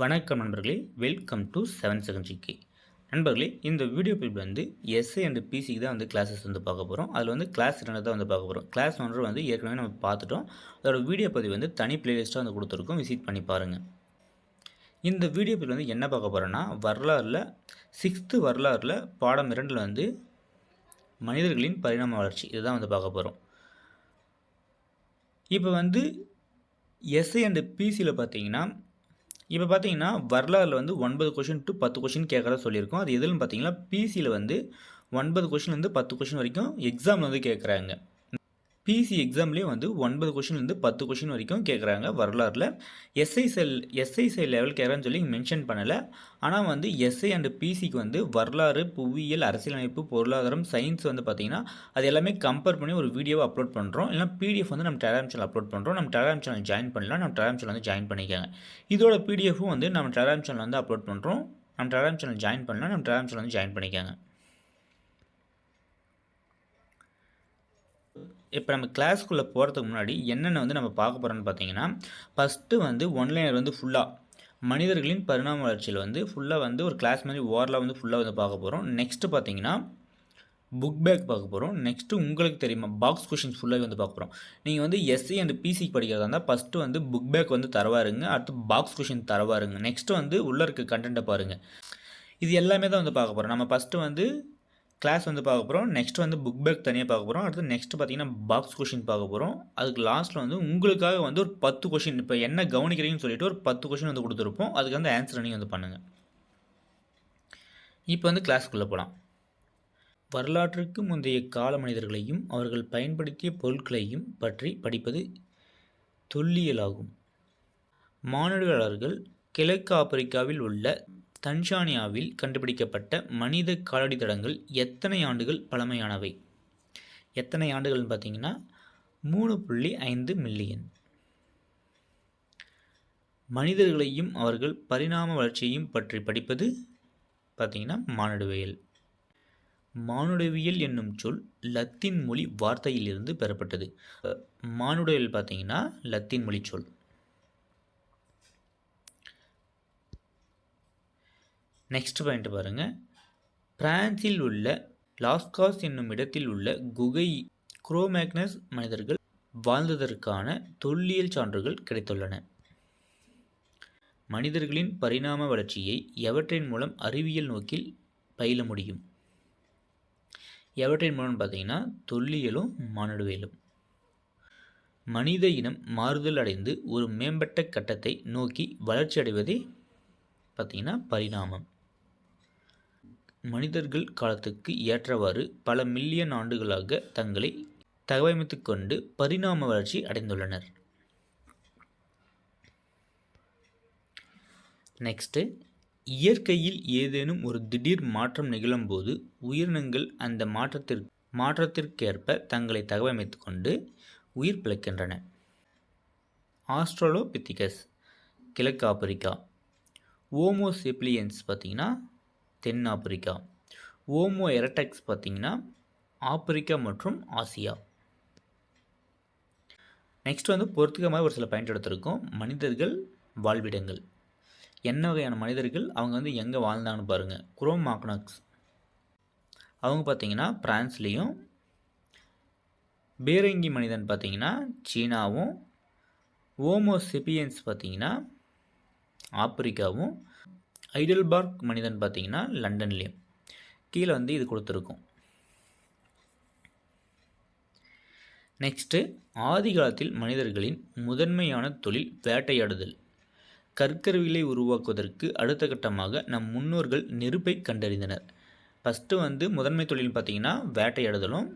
வணக்கம் நண்பர்களே. Welcome to seven second GK நண்பர்களே இந்த வீடியோ பதிவில் வந்து எஸ்ஏ அண்ட் பிசிக்கு தான் வந்து கிளாஸஸ் வந்து பார்க்க போகிறோம் அதில் வந்து கிளாஸ் ரெண்டு தான் வந்து பார்க்க போகிறோம் கிளாஸ் ஒன்று வந்து ஏற்கனவே நம்ம பார்த்துட்டோம். அதோட வீடியோ பதிவு வந்து தனி பிளேலிஸ்ட்டாக வந்து கொடுத்துருக்கோம். விசிட் பண்ணி பாருங்கள் இந்த வீடியோ பதிவில் வந்து என்ன பார்க்க போகிறோன்னா வரலாறில் சிக்ஸ்த்து வரலாறில் பாடம் இரண்டில் வந்து மனிதர்களின் பரிணாம வளர்ச்சி. இதுதான் வந்து பார்க்க போகிறோம் இப்போ வந்து எஸ்ஐ அண்டு பிசியில் பார்த்தீங்கன்னா இப்போ பார்த்தீங்கன்னா வரலாறில் வந்து ஒன்பது கொஷின் டு பத்து கொஷின் கேட்குறதா சொல்லியிருக்கோம். அது எதுன்னு பார்த்தீங்கன்னா பிசியில் வந்து ஒன்பது கொஷின்லேருந்து பத்து கொஷின் வரைக்கும் எக்ஸாமில் வந்து கேட்குறாங்க பிசி எக்ஸாம்லேயே வந்து ஒன்பது கொஷின்லேருந்து பத்து கொஷின் வரைக்கும் கேட்குறாங்க வரலாறில். SI cell SI cell level கேட்குறான்னு சொல்லி மென்ஷன் பண்ணலை. ஆனால் வந்து எஸ்ஐ அண்ட் பிசிக்கு வந்து வரலாறு புவியியல் அரசியலமைப்பு பொருளாதாரம் சயின்ஸ் வந்து பார்த்திங்கன்னா அது எல்லாமே கம்பேர் பண்ணி ஒரு வீடியோவை அப்லோட் பண்ணுறோம் இல்லைனா பிடிஎஃப் வந்து நம்ம டெலாம் சேனல் அப்லோட் பண்ணுறோம் நம்ம டெலாம் சேனல் ஜாயின் பண்ணலாம். நம்ம டெலாம் சேனல் வந்து ஜாயின் பண்ணிக்கோங்க. இதோட பிடிஎஃப்பும் வந்து நம்ம டெலாம் சேனல் வந்து அப்லோட் பண்ணுறோம் நம்ம டெலாம் சேனல் ஜாயின் பண்ணலாம். நம்ம டெலாம் சேனல் வந்து ஜாயின் பண்ணிக்கோங்க. இப்போ நம்ம கிளாஸ்க்குள்ளே போகிறதுக்கு முன்னாடி என்னென்ன வந்து நம்ம பார்க்க போகிறோம்னு பார்த்தீங்கன்னா ஃபஸ்ட்டு வந்து ஒன்லைனர் வந்து ஃபுல்லாக மனிதர்களின் பரிணாம வளர்ச்சியில் வந்து ஃபுல்லாக வந்து ஒரு கிளாஸ் மாதிரி ஓரலாக வந்து ஃபுல்லாக வந்து பார்க்க போகிறோம் நெக்ஸ்ட்டு பார்த்தீங்கன்னா புக் பேக் பார்க்க போகிறோம் நெக்ஸ்ட்டு உங்களுக்கு தெரியுமா பாக்ஸ் கொஷின்ஸ் ஃபுல்லாக வந்து பார்க்க போகிறோம் நீங்கள் வந்து எஸ்சி அண்ட் பிசி படிக்கிறதா இருந்தால் ஃபஸ்ட்டு வந்து புக் பேக் வந்து தரவாருங்க. அடுத்து பாக்ஸ் கொஷின் தரவாருங்க. நெக்ஸ்ட்டு வந்து உள்ளே இருக்க கண்டென்ட்டை பாருங்கள் இது எல்லாமே தான் வந்து பார்க்க போகிறோம் நம்ம ஃபஸ்ட்டு வந்து கிளாஸ் வந்து பார்க்க போகிறோம் நெக்ஸ்ட் வந்து புக் பேக் தனியாக பார்க்க போகிறோம் அடுத்து நெக்ஸ்ட் பார்த்தீங்கன்னா பாக்ஸ் கொஷின் பார்க்க போகிறோம் அதுக்கு லாஸ்ட்டில் வந்து உங்களுக்காக வந்து ஒரு பத்து கொஷின் இப்போ என்ன கவனிக்கிறீங்கன்னு சொல்லிட்டு ஒரு பத்து கொஷின் வந்து கொடுத்துருப்போம். அதுக்கு வந்து ஆன்சர் நீங்கள் வந்து பண்ணுங்கள் இப்போ வந்து கிளாஸ்க்குள்ளே போகலாம் வரலாற்றுக்கு முந்தைய கால மனிதர்களையும் அவர்கள் பயன்படுத்திய பொருட்களையும் பற்றி படிப்பது தொல்லியலாகும். மானுடர்களாளர்கள் கிழக்கு ஆப்பிரிக்காவில் உள்ள தன்சானியாவில் கண்டுபிடிக்கப்பட்ட மனித காலடி தடங்கள் எத்தனை ஆண்டுகள் பழமையானவை? எத்தனை ஆண்டுகள்னு பார்த்தீங்கன்னா மூணு புள்ளி ஐந்து மில்லியன். மனிதர்களையும் அவர்கள் பரிணாம வளர்ச்சியையும் பற்றி படிப்பது பார்த்தீங்கன்னா மானுடவியல். மானுடவியல் என்னும் சொல் லத்தீன் மொழி வார்த்தையிலிருந்து பெறப்பட்டது. மானுடவியல் பார்த்தீங்கன்னா லத்தீன் மொழி சொல். நெக்ஸ்ட் பாயிண்ட் பாருங்கள் பிரான்சில் உள்ள லாஸ்காஸ் என்னும் இடத்தில் உள்ள குகை குரோமேக்னஸ் மனிதர்கள் வாழ்ந்ததற்கான தொல்லியல் சான்றுகள் கிடைத்துள்ளன. மனிதர்களின் பரிணாம வளர்ச்சியை எவற்றின் மூலம் அறிவியல் நோக்கில் பயில முடியும்? எவற்றின் மூலம் பார்த்தீங்கன்னா தொல்லியலும் மானுடவியலும். மனித இனம் மாறுதல் அடைந்து ஒரு மேம்பட்ட கட்டத்தை நோக்கி வளர்ச்சி அடைவதே பார்த்திங்கன்னா பரிணாமம். மனிதர்கள் காலத்துக்கு ஏற்றவாறு பல மில்லியன் ஆண்டுகளாக தங்களை தகவமைத்து கொண்டு பரிணாம வளர்ச்சி அடைந்துள்ளனர். நெக்ஸ்ட்டு இயற்கையில் ஏதேனும் ஒரு திடீர் மாற்றம் நிகழும்போது உயிரினங்கள் அந்த மாற்றத்திற்கு மாற்றத்திற்கேற்ப தங்களை தகவமைத்து கொண்டு உயிர் பிழைக்கின்றன. ஆஸ்ட்ரோலோபித்திகஸ் கிழக்கு ஆப்பிரிக்கா. ஓமோசெப்ளியன்ஸ் பார்த்திங்கன்னா தென் ஆப்பிரிக்கா. ஓமோ எரட்டக்ஸ் பார்த்திங்கன்னா ஆப்பிரிக்கா மற்றும் ஆசியா. நெக்ஸ்ட் வந்து பொறுத்துக்க மாதிரி ஒரு சில பயன் எடுத்திருக்கோம். மனிதர்கள் வாழ்விடங்கள். என்ன வகையான மனிதர்கள்? அவங்க வந்து எங்கே வாழ்ந்தாங்கன்னு பாருங்கள் குரோம் மாக்னாக்ஸ் அவங்க பார்த்திங்கன்னா பிரான்ஸ்லேயும் பேரங்கி மனிதன் பார்த்திங்கன்னா சீனாவும் ஓமோ சிபியன்ஸ் பார்த்திங்கன்னா ஆப்பிரிக்காவும் ஐடல்பார்க் மனிதன் பார்த்தீங்கன்னா லண்டன்லேயும் கீழே வந்து இது கொடுத்துருக்கும். நெக்ஸ்ட்டு ஆதி காலத்தில் மனிதர்களின் முதன்மையான தொழில் வேட்டையாடுதல். கற்கருவிகளை உருவாக்குவதற்கு அடுத்த கட்டமாக நம் முன்னோர்கள் நெருப்பை கண்டறிந்தனர். ஃபஸ்ட்டு வந்து முதன்மை தொழில் பார்த்திங்கன்னா வேட்டையாடுதலும்.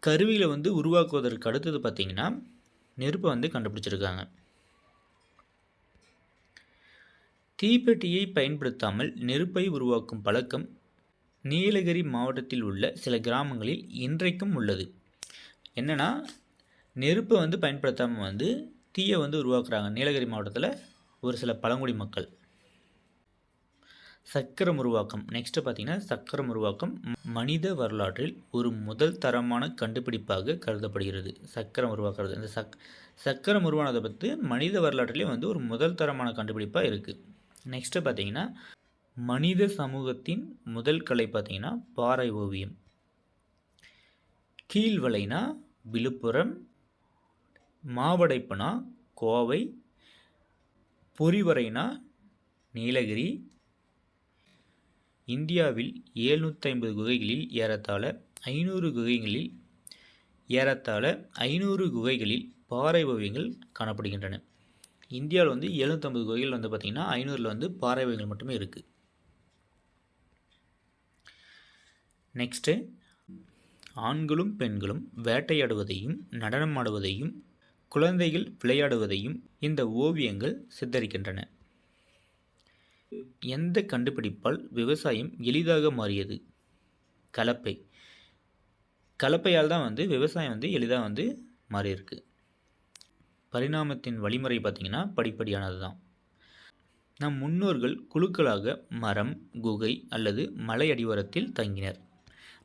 கருவியில் வந்து உருவாக்குவதற்கு அடுத்தது பார்த்திங்கன்னா நெருப்பை வந்து கண்டுபிடிச்சிருக்காங்க. தீப்பெட்டியை பயன்படுத்தாமல் நெருப்பை உருவாக்கும் பழக்கம் நீலகிரி மாவட்டத்தில் உள்ள சில கிராமங்களில் இன்றைக்கும் உள்ளது. என்னென்னா நெருப்பை வந்து பயன்படுத்தாமல் வந்து தீயை வந்து உருவாக்குறாங்க நீலகிரி மாவட்டத்தில் ஒரு சில பழங்குடி மக்கள். சக்கரம் உருவாக்கம். நெக்ஸ்ட்டு பார்த்தீங்கன்னா சக்கரம் உருவாக்கம் மனித வரலாற்றில் ஒரு முதல் தரமான கண்டுபிடிப்பாக கருதப்படுகிறது. சக்கரம் உருவாக்குறது. இந்த சக் சக்கரம் உருவானதை பற்றி மனித வரலாற்றிலே வந்து ஒரு முதல் தரமான கண்டுபிடிப்பாக இருக்குது நெக்ஸ்ட்டு பார்த்தீங்கன்னா மனித சமூகத்தின் முதல் கலை பார்த்தீங்கன்னா பாறை ஓவியம். கீழ்வளைனா விழுப்புரம் மாவடைப்புனா கோவை பொறிவரைனா நீலகிரி இந்தியாவில் எழுநூற்றி ஐம்பது குகைகளில் ஏறத்தாழ ஐநூறு குகைகளில் ஏறத்தாழ ஐநூறு குகைகளில் பாறை ஓவியங்கள் காணப்படுகின்றன. இந்தியாவில் வந்து எழுநூற்றம்பது கோயில் வந்து பார்த்திங்கன்னா ஐநூறில் வந்து பாறை மட்டுமே இருக்குது நெக்ஸ்ட்டு ஆண்களும் பெண்களும் வேட்டையாடுவதையும் நடனமாடுவதையும் குழந்தைகள் விளையாடுவதையும் இந்த ஓவியங்கள் சித்தரிக்கின்றன. எந்த கண்டுபிடிப்பால் விவசாயம் எளிதாக மாறியது? கலப்பை. கலப்பையால் தான் வந்து விவசாயம் வந்து எளிதாக வந்து மாறியிருக்கு. பரிணாமத்தின் வழிமுறை பார்த்திங்கன்னா படிப்படியானது தான் நம் முன்னோர்கள் குழுக்களாக மரம் குகை அல்லது மலை அடிவாரத்தில் தங்கினர்.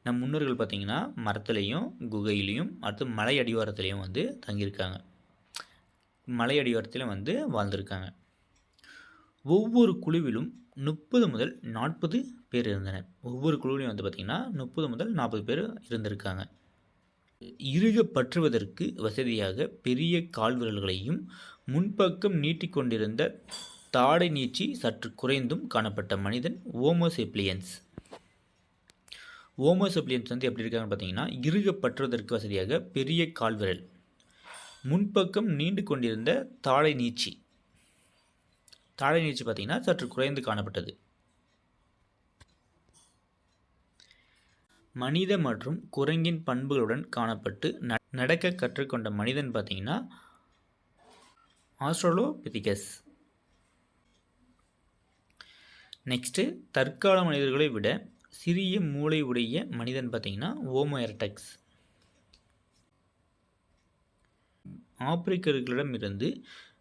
நம் முன்னோர்கள் பார்த்திங்கன்னா மரத்துலேயும் குகையிலையும் அடுத்து மலை அடிவாரத்துலேயும் வந்து தங்கியிருக்காங்க. மலை அடிவாரத்தில் வந்து வாழ்ந்திருக்காங்க. ஒவ்வொரு குழுவிலும் முப்பது முதல் நாற்பது பேர் இருந்தனர். ஒவ்வொரு குழுவிலையும் வந்து பார்த்திங்கன்னா முப்பது முதல் நாற்பது பேர் இருந்திருக்காங்க. இறுக பற்றுவதற்கு வசதியாக பெரிய கால்விரல்களையும் முன்பக்கம் நீட்டிக்கொண்டிருந்த தாடை நீட்சி சற்று குறைந்தும் காணப்பட்ட மனிதன் ஓமோசெப்ளியன்ஸ் ஓமோசெப்ளியன்ஸ் வந்து எப்படி இருக்காங்கன்னு பார்த்தீங்கன்னா இறுக பற்றுவதற்கு வசதியாக பெரிய கால்விரல். முன்பக்கம் நீண்டு கொண்டிருந்த தாழை நீச்சி. தாழை நீச்சி பார்த்திங்கன்னா சற்று குறைந்து காணப்பட்டது. மனித மற்றும் குரங்கின் பண்புகளுடன் காணப்பட்டு நடக்க கற்றுக்கொண்ட மனிதன் பார்த்திங்கன்னா ஆஸ்ட்ரலோபிதிகஸ் நெக்ஸ்ட்டு தற்கால மனிதர்களை விட சிறிய மூளை உடைய மனிதன் பார்த்திங்கன்னா ஓமோ ஆப்பிரிக்கர்களிடமிருந்து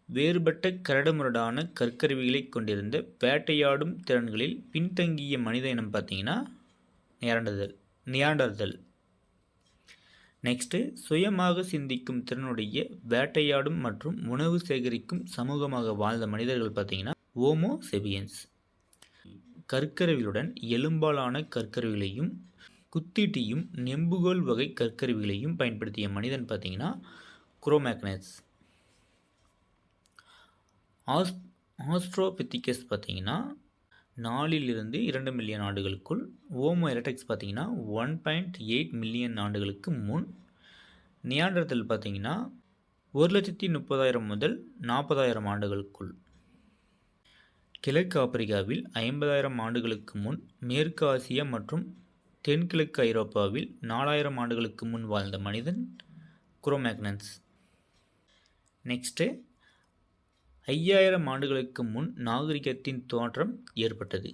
வேறுபட்ட கரடுமுரடான கற்கருவிகளை கொண்டிருந்த வேட்டையாடும் திறன்களில் பின்தங்கிய மனித இனம் பார்த்தீங்கன்னா நேரண்டது. நியாண்டர்தல் நெக்ஸ்ட்டு சுயமாக சிந்திக்கும் திறனுடைய வேட்டையாடும் மற்றும் உணவு சேகரிக்கும் சமூகமாக வாழ்ந்த மனிதர்கள் பார்த்தீங்கன்னா ஓமோ செபியன்ஸ் கற்கருவிகளுடன் எலும்பாலான கற்கருவிகளையும் குத்திட்டியும் நெம்புகோல் வகை கற்கருவிகளையும் பயன்படுத்திய மனிதன் பார்த்தீங்கன்னா குரோமேக்னஸ் ஆஸ் ஆஸ்ட்ரோபித்திகஸ் பார்த்தீங்கன்னா நாலிலிருந்து இரண்டு மில்லியன் ஆண்டுகளுக்குள் ஓமோ எலக்ட்ரிக்ஸ் பார்த்தீங்கன்னா ஒன் பாயிண்ட் எயிட் மில்லியன் ஆண்டுகளுக்கு முன் நியாண்டத்தில் பார்த்தீங்கன்னா ஒரு லட்சத்தி முப்பதாயிரம் முதல் நாற்பதாயிரம் ஆண்டுகளுக்குள். கிழக்கு ஆப்பிரிக்காவில் ஐம்பதாயிரம் ஆண்டுகளுக்கு முன் மேற்கு ஆசியா மற்றும் தென்கிழக்கு ஐரோப்பாவில் நாலாயிரம் ஆண்டுகளுக்கு முன் வாழ்ந்த மனிதன் குரோமேக்னன்ஸ் நெக்ஸ்ட்டு ஐயாயிரம் ஆண்டுகளுக்கு முன் நாகரிகத்தின் தோற்றம் ஏற்பட்டது.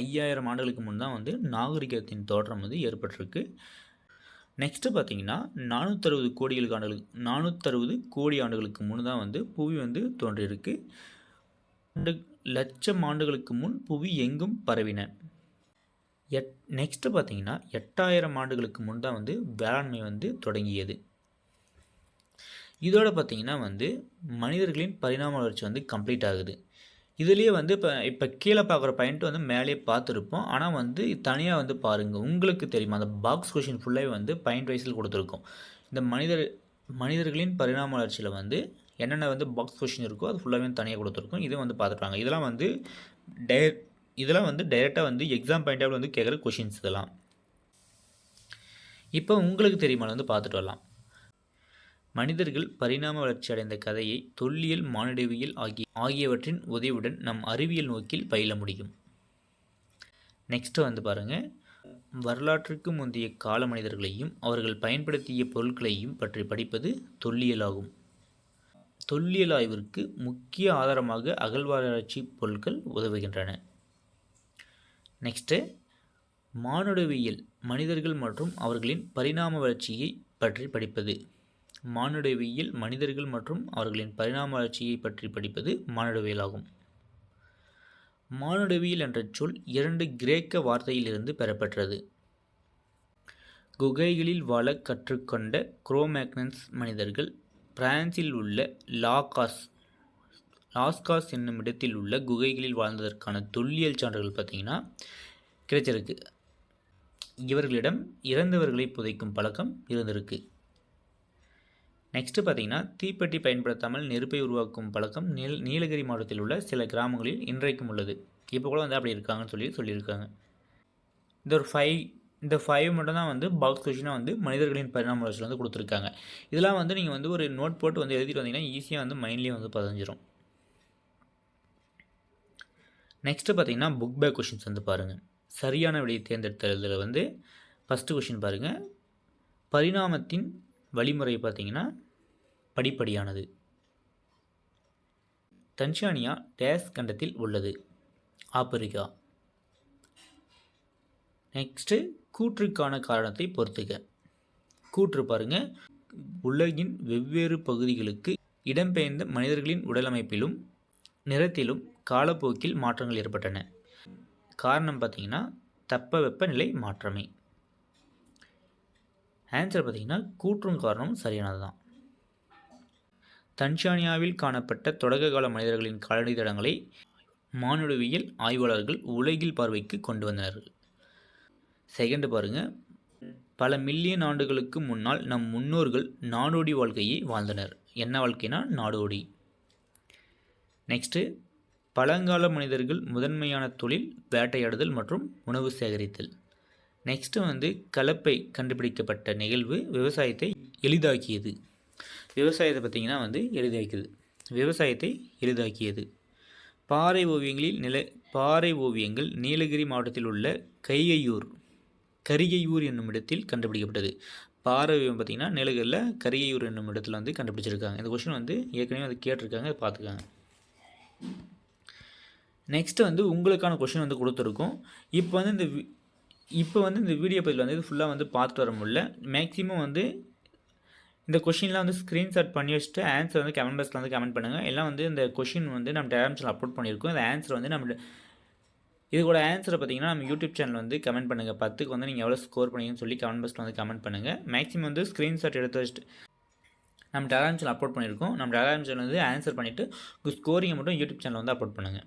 ஐயாயிரம் ஆண்டுகளுக்கு முன் தான் வந்து நாகரிகத்தின் தோற்றம் வந்து ஏற்பட்டிருக்கு. நெக்ஸ்ட்டு பார்த்தீங்கன்னா நானூற்றறுபது கோடிகளுக்கு ஆண்டுகளுக்கு நானூற்றறுபது கோடி ஆண்டுகளுக்கு முன் தான் வந்து புவி வந்து தோன்றியிருக்கு. ரெண்டு லட்சம் ஆண்டுகளுக்கு முன் புவி எங்கும் பரவின. எட் நெக்ஸ்ட்டு பார்த்தீங்கன்னா எட்டாயிரம் ஆண்டுகளுக்கு முன் தான் வந்து வேளாண்மை வந்து தொடங்கியது. இதோட பார்த்திங்கன்னா வந்து மனிதர்களின் பரிணாம வளர்ச்சி வந்து கம்ப்ளீட் ஆகுது. இதுலேயே வந்து இப்போ இப்போ கீழே பார்க்குற பாயிண்ட் வந்து மேலேயே பார்த்துருப்போம். ஆனால் வந்து தனியாக வந்து பாருங்கள் உங்களுக்கு தெரியுமா? அந்த பாக்ஸ் கொஷின் ஃபுல்லாகவே வந்து பாயிண்ட் வைஸில் கொடுத்துருக்கோம். இந்த மனிதர் மனிதர்களின் பரிணாம வளர்ச்சியில் வந்து என்னென்ன வந்து பாக்ஸ் கொஷின் இருக்கோ அது ஃபுல்லாகவே தனியாக கொடுத்துருக்கோம். இதை வந்து பார்த்துருப்பாங்க இதெல்லாம் வந்து டே இதெல்லாம் வந்து டைரெக்டாக வந்து எக்ஸாம் பாயிண்ட் ஆஃப் வந்து கேட்குற கொஷின்ஸ் இதெல்லாம். இப்போ உங்களுக்கு தெரியுமா வந்து பார்த்துட்டு வரலாம். மனிதர்கள் பரிணாம வளர்ச்சி அடைந்த கதையை தொல்லியல் மானிடவியல் ஆகிய ஆகியவற்றின் உதவியுடன் நம் அறிவியல் நோக்கில் பயில முடியும். நெக்ஸ்ட்டு வந்து பாருங்கள் வரலாற்றுக்கு முந்தைய கால மனிதர்களையும் அவர்கள் பயன்படுத்திய பொருட்களையும் பற்றி படிப்பது தொல்லியலாகும். தொல்லியல் ஆய்விற்கு முக்கிய ஆதாரமாக அகழ்வாராய்ச்சி பொருட்கள் உதவுகின்றன. நெக்ஸ்ட்டு மானுடவியல் மனிதர்கள் மற்றும் அவர்களின் பரிணாம வளர்ச்சியை பற்றி படிப்பது. மானுடவியல் மனிதர்கள் மற்றும் அவர்களின் பரிணாம வளர்ச்சியை பற்றி படிப்பது மானுடவியல் ஆகும் மானுடவியல் என்ற சொல் இரண்டு கிரேக்க வார்த்தையிலிருந்து பெறப்பெற்றது. குகைகளில் வாழ கற்றுக்கொண்ட குரோமேக்னன்ஸ் மனிதர்கள் பிரான்சில் உள்ள லாகாஸ் லாஸ்காஸ் என்னும் இடத்தில் உள்ள குகைகளில் வாழ்ந்ததற்கான தொல்லியல் சான்றுகள் பார்த்திங்கன்னா கிடைச்சிருக்கு. இவர்களிடம் இறந்தவர்களை புதைக்கும் பழக்கம் இருந்திருக்கு. நெக்ஸ்ட்டு பார்த்தீங்கன்னா தீப்பெட்டி பயன்படுத்தாமல் நெருப்பை உருவாக்கும் பழக்கம் நீல் நீலகிரி மாவட்டத்தில் உள்ள சில கிராமங்களில் இன்றைக்கும் உள்ளது. இப்போ கூட வந்து அப்படி இருக்காங்கன்னு சொல்லி சொல்லியிருக்காங்க. இந்த ஒரு ஃபைவ் இந்த ஃபைவ் மட்டும் தான் வந்து பாக்ஸ் கொஷினாக வந்து மனிதர்களின் பரிணாம வளர்ச்சியில் வந்து கொடுத்துருக்காங்க. இதெல்லாம் வந்து நீங்கள் வந்து ஒரு நோட் போட்டு வந்து எழுதிட்டு வந்தீங்கன்னா ஈஸியாக வந்து மைண்ட்லேயே வந்து பதிஞ்சிடும் நெக்ஸ்ட்டு பார்த்தீங்கன்னா புக் பேக் கொஷின்ஸ் வந்து பாருங்கள் சரியான விடையை தேர்ந்தெடுத்ததில் வந்து ஃபஸ்ட்டு கொஷின் பாருங்கள் பரிணாமத்தின் வழிமுறை பார்த்திங்கன்னா படிப்படியானது. தன்சானியா டேஸ் கண்டத்தில் உள்ளது. ஆப்பிரிக்கா. நெக்ஸ்ட்டு கூற்றுக்கான காரணத்தை பொறுத்துக்க கூற்று பாருங்கள் உலகின் வெவ்வேறு பகுதிகளுக்கு இடம்பெயர்ந்த மனிதர்களின் உடலமைப்பிலும் நிறத்திலும் காலப்போக்கில் மாற்றங்கள் ஏற்பட்டன. காரணம் பார்த்தீங்கன்னா தட்பவெப்பநிலை மாற்றமே. ஆன்சர் பார்த்தீங்கன்னா கூற்றும் காரணம் சரியானது தான் தன்சானியாவில் காணப்பட்ட தொடக்க கால மனிதர்களின் காலடி தடங்களை மானுடவியல் ஆய்வாளர்கள் உலகில் பார்வைக்கு கொண்டு வந்தனர் செகண்ட் பாருங்கள் பல மில்லியன் ஆண்டுகளுக்கு முன்னால் நம் முன்னோர்கள் நாடோடி வாழ்க்கையை வாழ்ந்தனர். என்ன வாழ்க்கைனா நாடோடி. நெக்ஸ்ட்டு பழங்கால மனிதர்கள் முதன்மையான தொழில் வேட்டையாடுதல் மற்றும் உணவு சேகரித்தல். நெக்ஸ்ட்டு வந்து கலப்பை கண்டுபிடிக்கப்பட்ட நிகழ்வு விவசாயத்தை எளிதாக்கியது. விவசாயத்தை பார்த்திங்கன்னா வந்து எளிதாக்கியது. விவசாயத்தை எளிதாக்கியது. பாறை ஓவியங்களில் நில பாறை ஓவியங்கள் நீலகிரி மாவட்டத்தில் உள்ள கையையூர் கரிகையூர் என்னும் இடத்தில் கண்டுபிடிக்கப்பட்டது. பாறை ஓவியம் பார்த்திங்கன்னா நீலகிரியில் கரிகையூர் என்னும் இடத்துல வந்து கண்டுபிடிச்சிருக்காங்க. இந்த கொஷின் வந்து ஏற்கனவே வந்து கேட்டிருக்காங்க அதை பார்த்துக்காங்க. நெக்ஸ்ட்டு வந்து உங்களுக்கான கொஷின் வந்து கொடுத்துருக்கோம். இப்போ வந்து இந்த இப்போ வந்து இந்த வீடியோ பதில் வந்து இது ஃபுல்லாக வந்து பார்த்துட்டு வர முடியல. மேக்ஸிமம் வந்து இந்த கொஷின்லாம் வந்து ஸ்க்ரீன்ஷாட் பண்ணி வச்சுட்டு ஆன்சர் வந்து கமெண்ட் பாக்ஸில் வந்து கமெண்ட் பண்ணுங்கள் எல்லாம் வந்து இந்த கொஷின் வந்து நம்ம டெலாம் அப்லோட் பண்ணியிருக்கோம். இந்த ஆன்சர் வந்து நம்ம இது கூட ஆன்சரை பார்த்தீங்கன்னா நம்ம யூடியூப் சேனல் வந்து கமெண்ட் பண்ணுங்கள் பத்துக்கு வந்து நீங்கள் எவ்வளோ ஸ்கோர் பண்ணீங்கன்னு சொல்லி கமெண்ட் பாக்ஸில் வந்து கமெண்ட் பண்ணுங்கள் மேக்ஸிமம் வந்து ஸ்க்ரீன்ஷாட் எடுத்து வச்சுட்டு நம்ம டெலாம் சேனல் அப்லோட் பண்ணியிருக்கோம். நம்ம டெலாம் சேனல் வந்து ஆன்சர் பண்ணிவிட்டு ஸ்கோரிங்கை மட்டும் யூடியூப் சேனல் வந்து அப்லோட் பண்ணுங்கள்